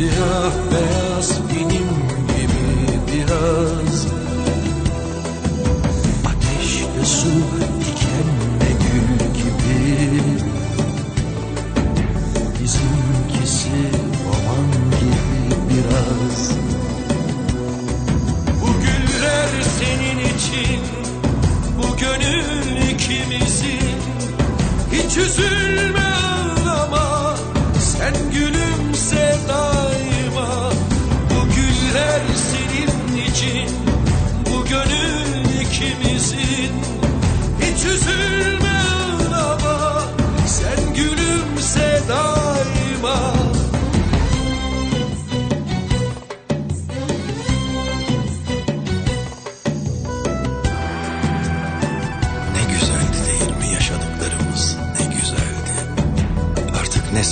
Siyah beyaz benim gibi biraz. Ateşle su dikenle gül gibi. Bizimkisi roman gibi biraz. Bu güller senin için Bu gönül ikimizin. Hiç üzülme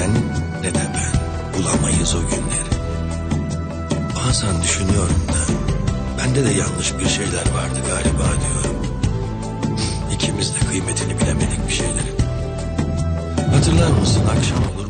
sen ne de ben bulamayız o günleri. Bazen düşünüyorum da bende de yanlış bir şeyler vardı galiba diyorum. İkimiz de kıymetini bilemedik bir şeylerin. Hatırlar mısın akşam olur